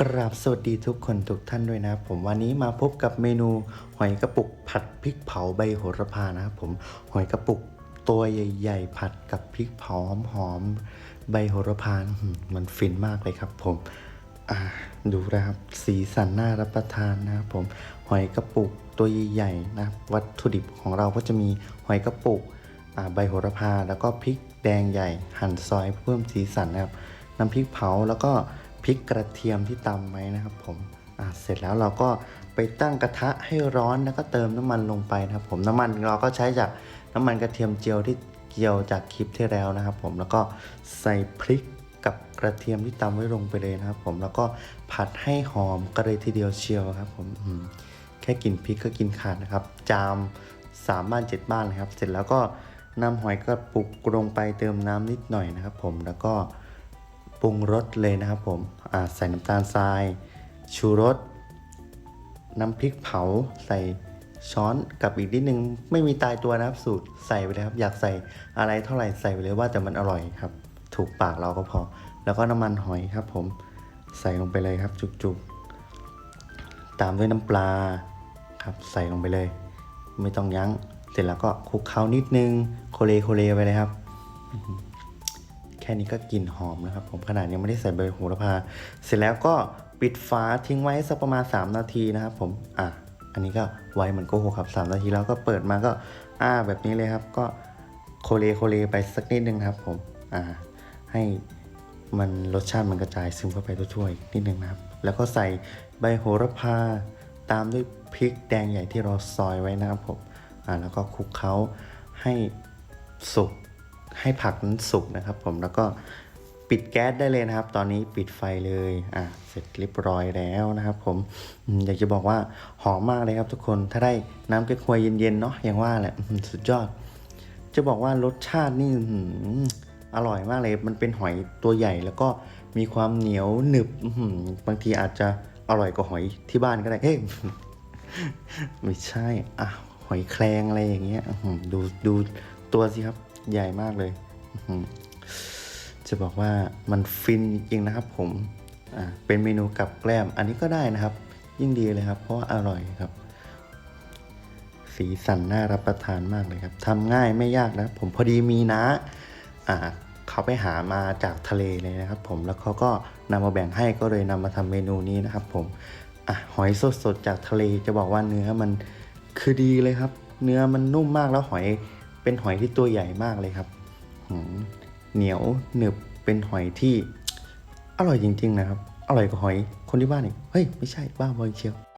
กราบสวัสดีทุกคนทุกท่านด้วยนะครับผมวันนี้มาพบกับเมนูหอยกระปุกผัดพริกเผาใบโหระพานะครับผมหอยกระปุกตัวใหญ่ ๆ ผัดกับพริกเผาหอมๆใบโหระพามันฟินมากเลยครับผมดูนะครับสีสันน่ารับประทานนะครับผมหอยกระปุกตัวใหญ่ๆนะวัตถุดิบของเราก็จะมีหอยกระปุกใบโหระพา แล้วก็พริกแดงใหญ่หั่นซอยเพิ่มสีสันนะครับน้ำพริกเผาแล้วก็ พริกกระเทียมที่ตำไว้นะครับผมอะเสร็จแล้วเราก็ไปตั้งกระทะให้ร้อนแล้วก็เติมน้ำมันลงไปนะครับ ผมน้ำมันเราก็ใช้จากน้ำมันกระเทียมเจียวที่เจียวจากคลิปที่แล้วนะครับ ผมแล้วก็ใส่พริกกับกระเทียมที่ตำไว้ลงไปเลยนะครับ ผมแล้วก็ผัดให้หอมกระเลยทีเดียวเชียวครับ ผมมแค่กลินพริกก็กินขาดนะครับ จามสามบ้านเจ็ดบ้านเลยครับ เสร็จแล้วก็นำหอยกระปุกลงไปเติมน้ำนิดหน่อยนะครับ ผมแล้วก็ ปรุงรสเลยนะครับผมใส่น้ำตาลทราย ชูรส น้ำพริกเผา ใส่ช้อนกับอีกนิดนึง ไม่มีตายตัวนะครับสูตรใส่ไปเลยครับ อยากใส่อะไรเท่าไหร่ใส่ไปเลยว่าแต่มันอร่อยครับ ถูกปากเราก็พอ แล้วก็น้ำมันหอยครับผมใส่ลงไปเลยครับ จุกๆ ตามด้วยน้ำปลาครับใส่ลงไปเลย ไม่ต้องยั้ง เสร็จแล้วก็คลุกเคล้านิดนึงโคเลโคเลไปเลยครับ แค่นี้ก็กลิ่นหอมนะครับ ผมขนาดยังไม่ได้ใส่ใบโหระพา เสร็จแล้วก็ปิดฝาทิ้งไว้สักประมาณ 3 นาทีนะครับ ผมอะอันนี้ก็ไวเหมือนโกหกครับ 3 นาทีแล้วก็เปิดมาก็อ้าแบบนี้เลยครับ ก็โคเลโคเลไปสักนิดนึงครับ ผมอ่าให้มันรสชาติมันกระจายซึมเข้าไปทั่วๆอีกนิดนึงนะครับ แล้วก็ใส่ใบโหระพาตามด้วยพริกแดงใหญ่ที่เราซอยไว้นะครับผมอ่าแล้วก็คลุกเคล้าให้สุก ให้ผักนั้นสุกนะครับ ผมแล้วก็ปิดแก๊สได้เลยนะครับ ตอนนี้ปิดไฟเลยอะเสร็จเรียบร้อยแล้วนะครับ ผมอยากจะบอกว่าหอมมากเลยครับ ทุกคนถ้าได้น้ำเก๊กฮวยเย็นๆเนาะอย่างว่าแหละสุดยอด จะบอกว่ารสชาตินี่อร่อยมากเลย มันเป็นหอยตัวใหญ่แล้วก็มีความเหนียวหนึบบางทีอาจจะอร่อยกว่าหอยที่บ้านก็ได้เฮ้ยไม่ใช่อะหอยแครงอะไรอย่างเงี้ยดูดูตัวสิครับ ใหญ่มากเลย จะบอกว่ามันฟินจริงๆนะครับ ผมเป็นเมนูกับแกล้ม อันนี้ก็ได้นะครับ ยิ่งดีเลยครับ เพราะว่าอร่อยครับ สีสันน่ารับประทานมากเลยครับทำง่ายไม่ยากนะผมพอดีมีนะอ่าเขาไปหามาจากทะเลเลยนะครับ ผมแล้วเขาก็นำมาแบ่งให้ก็เลยนำมาทำเมนูนี้นะครับผมอะหอยสดๆจากทะเลจะบอกว่าเนื้อมันคือดีเลยครับ เนื้อมันนุ่มมากแล้วหอย เป็นหอยที่ตัวใหญ่มากเลยครับหืมเหนียวหนึบเป็นหอยที่อร่อยจริง ๆ นะครับ อร่อยกว่าหอยคนที่บ้านอีกเฮ้ย ไม่ใช่บ้าบอเชียว